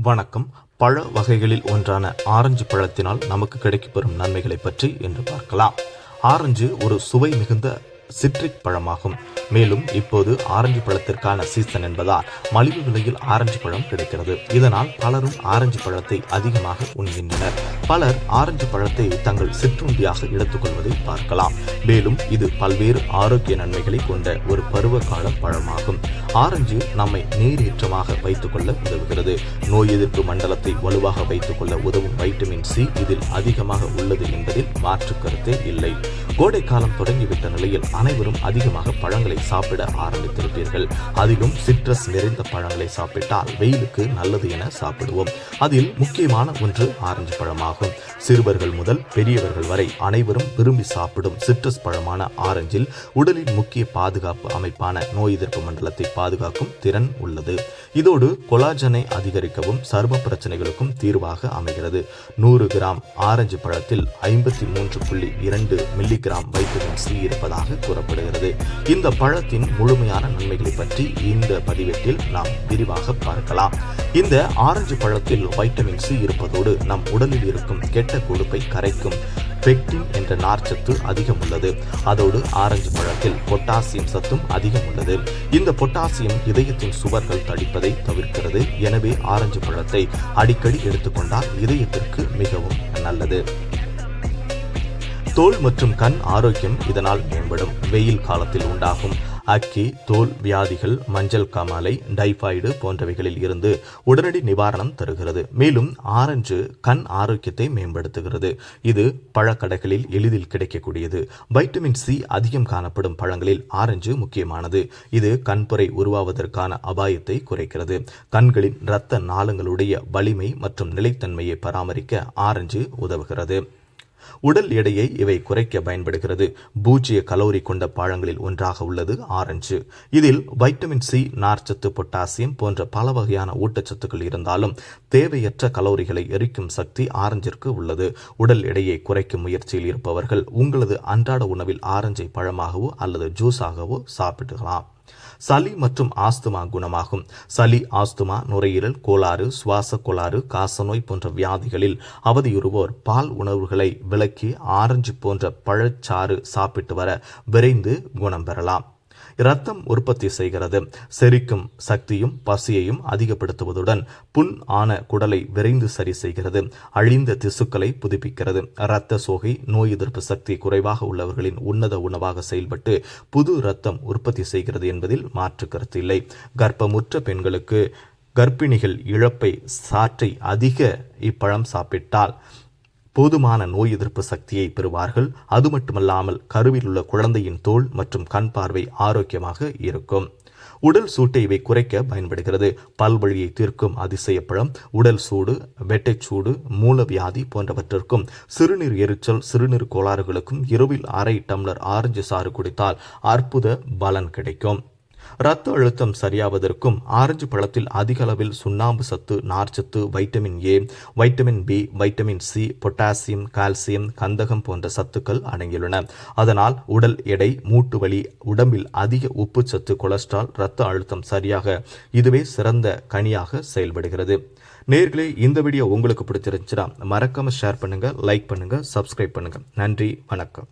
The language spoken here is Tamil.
வணக்கம். பழ வகைகளில் ஒன்றான ஆரஞ்சு பழத்தினால் நமக்கு கிடைக்கப்பெறும் நன்மைகளை பற்றி என்று பார்க்கலாம். ஆரஞ்சு ஒரு சுவை மிகுந்த சிட்ரிக் பழமாகும். மேலும் இப்போது ஆரஞ்சு பழத்திற்கான சீசன் என்பதால் மலிவு விலையில் ஆரஞ்சு பழம் கிடைக்கிறது. இதனால் பலரும் ஆரஞ்சு பழத்தை அதிகமாக உண்கின்றனர். பலர் ஆரஞ்சு பழத்தை தங்கள் சிற்றுண்டியாக எடுத்துக்கொள்வதை பார்க்கலாம். மேலும் இது பல்வேறு ஆரோக்கிய நன்மைகளை கொண்ட ஒரு பருவகால பழமாகும். ஆரஞ்சு நம்மை நீரேற்றமாக வைத்துக் கொள்ள உதவுகிறது. நோய் எதிர்ப்பு மண்டலத்தை வலுவாக வைத்துக் கொள்ள உதவும் வைட்டமின் சி இதில் அதிகமாக உள்ளது என்பதில் மாற்று கருத்தே இல்லை. கோடை காலம் தொடங்கிவிட்ட நிலையில் அனைவரும் அதிகமாக பழங்களை சாப்பிட ஆரம்பித்திருப்பீர்கள். அதிலும் சிட்ரஸ் நிறைந்த பழங்களை சாப்பிட்டால் வெயிலுக்கு நல்லது என சாப்பிடுவோம். அதில் முக்கியமான ஒன்று ஆரஞ்சு பழமாகும். சிறுவர்கள் முதல் பெரியவர்கள் வரை அனைவரும் விரும்பி சாப்பிடும் சிட்ரஸ் பழமான ஆரஞ்சில் உடலின் முக்கிய பாதுகாப்பு அமைப்பான நோய் எதிர்ப்பு மண்டலத்தை பாதுகாக்கும் திறன் உள்ளது. இதோடு கொலாஜனை அதிகரிக்கவும் சர்ம பிரச்சனைகளுக்கும் தீர்வாக அமைகிறது. நூறு கிராம் ஆரஞ்சு பழத்தில் ஐம்பத்தி மூன்று புள்ளி இரண்டு மில்லி மில்லிகிராம் வைட்டமின் சி இருப்பதாக கூறப்படுகிறது. இந்த பழத்தின் முழுமையான நன்மைகளை பற்றி இந்த பதிவேட்டில் நாம் விரிவாக பார்க்கலாம். இந்த ஆரஞ்சு பழத்தில் வைட்டமின் சி இருப்பதோடு நம் உடலில் இருக்கும் கெட்ட கொழுப்பை கரைக்கும் பெக்டின் என்ற நார்ச்சத்து அதிகம் உள்ளது அதோடு ஆரஞ்சு பழத்தில் பொட்டாசியம் சத்தும் அதிகம் உள்ளது இந்த பொட்டாசியம் இதயத்தின் சுவர்கள் தடிப்பதை தவிர்க்கிறது. எனவே ஆரஞ்சு பழத்தை அடிக்கடி எடுத்துக்கொண்டால் இதயத்திற்கு மிகவும் நல்லது. தோல் மற்றும் கண் ஆரோக்கியம் இதனால் மேம்படும். வெயில் காலத்தில் உண்டாகும் அக்கி தோல் வியாதிகள் மஞ்சள் காமாலை டைபாய்டு போன்றவைகளில் இருந்து உடனடி நிவாரணம் தருகிறது. மேலும் ஆரஞ்சு கண் ஆரோக்கியத்தை மேம்படுத்துகிறது. இது பழக்கடைகளில் எளிதில் கிடைக்கக்கூடியது. வைட்டமின் சி அதிகம் காணப்படும் பழங்களில் ஆரஞ்சு முக்கியமானது. இது கண்புரை உருவாவதற்கான அபாயத்தை குறைக்கிறது. கண்களின் இரத்த நாளங்களுடைய வலிமை மற்றும் நிலைத்தன்மையை பராமரிக்க ஆரஞ்சு உதவுகிறது. உடல் எடையை இவை குறைக்க பயன்படுகிறது. பூஜ்ஜிய கலோரி கொண்ட பழங்களில் ஒன்றாக உள்ளது ஆரஞ்சு. இதில் வைட்டமின் சி நார்ச்சத்து பொட்டாசியம் போன்ற பல வகையான ஊட்டச்சத்துக்கள் இருந்தாலும் தேவையற்ற கலோரிகளை எரிக்கும் சக்தி ஆரஞ்சிற்கு உள்ளது. உடல் எடையை குறைக்கும் முயற்சியில் இருப்பவர்கள் உங்களது அன்றாட உணவில் ஆரஞ்சை பழமாகவோ அல்லது ஜூஸாகவோ சாப்பிட்டுக்கலாம். சளி மற்றும் ஆஸ்துமா குணமாகும். சளி ஆஸ்துமா நுரையீரல் கோளாறு சுவாச கோளாறு காசநோய் போன்ற வியாதிகளில் அவதியுறுவோர் பால் உணவுகளை விலக்கி ஆரஞ்சு போன்ற பழச்சாறு சாப்பிட்டு வர விரைந்து குணம் பெறலாம். இரத்தம் உற்பத்தி செய்கிறது. செரிக்கும் சக்தியும் பசியையும் அதிகப்படுத்துவதுடன் புண் ஆன குடலை விரைந்து சரி செய்கிறது. அழிந்த திசுக்களை புதுப்பிக்கிறது. இரத்த சோகை நோய் எதிர்ப்பு சக்தி குறைவாக உள்ளவர்களின் உன்னத உணவாக செயல்பட்டு புது இரத்தம் உற்பத்தி செய்கிறது என்பதில் மாற்று கருத்து இல்லை. கர்ப்பமுற்ற பெண்களுக்கு கர்ப்பிணிகள் இழப்பை சாற்றை அதிக இப்பழம் சாப்பிட்டால் போதுமான நோய் எதிர்ப்பு சக்தியை பெறுவார்கள். அது மட்டுமல்லாமல் கருவில் உள்ள குழந்தையின் தோல் மற்றும் கண் பார்வை ஆரோக்கியமாக இருக்கும். உடல் சூட்டை இவை குறைக்க பயன்படுகிறது. பல்வழியை தீர்க்கும் அதிசயப்பழம் உடல் சூடு வெட்டைச்சூடு மூலவியாதி போன்றவற்றிற்கும் சிறுநீர் எரிச்சல் சிறுநீர் கோளாறுகளுக்கும் இரவில் அரை டம்ளர் ஆரஞ்சு சாறு குடித்தால் அற்புத பலன் கிடைக்கும். இரத்த அழுத்தம் சரியாவதற்கும் ஆரஞ்சு பழத்தில் அதிக அளவில் சுண்ணாம்பு சத்து நார்ச்சத்து vitamin A vitamin B vitamin C potassium calcium கந்தகம் போன்ற சத்துக்கள் அடங்கியுள்ளன. அதனால் உடல் எடை மூட்டு வலி உடம்பில் அதிக உப்பு சத்து கொலஸ்ட்ரால் இரத்த அழுத்தம் சரியாக இதுவே சிறந்த கனியாக செயல்படுகிறது. நேர்களே இந்த வீடியோ உங்களுக்கு பிடிச்சிருந்துச்சுன்னா மறக்காம ஷேர் பண்ணுங்க லைக் பண்ணுங்க சப்ஸ்கிரைப் பண்ணுங்க. நன்றி வணக்கம்.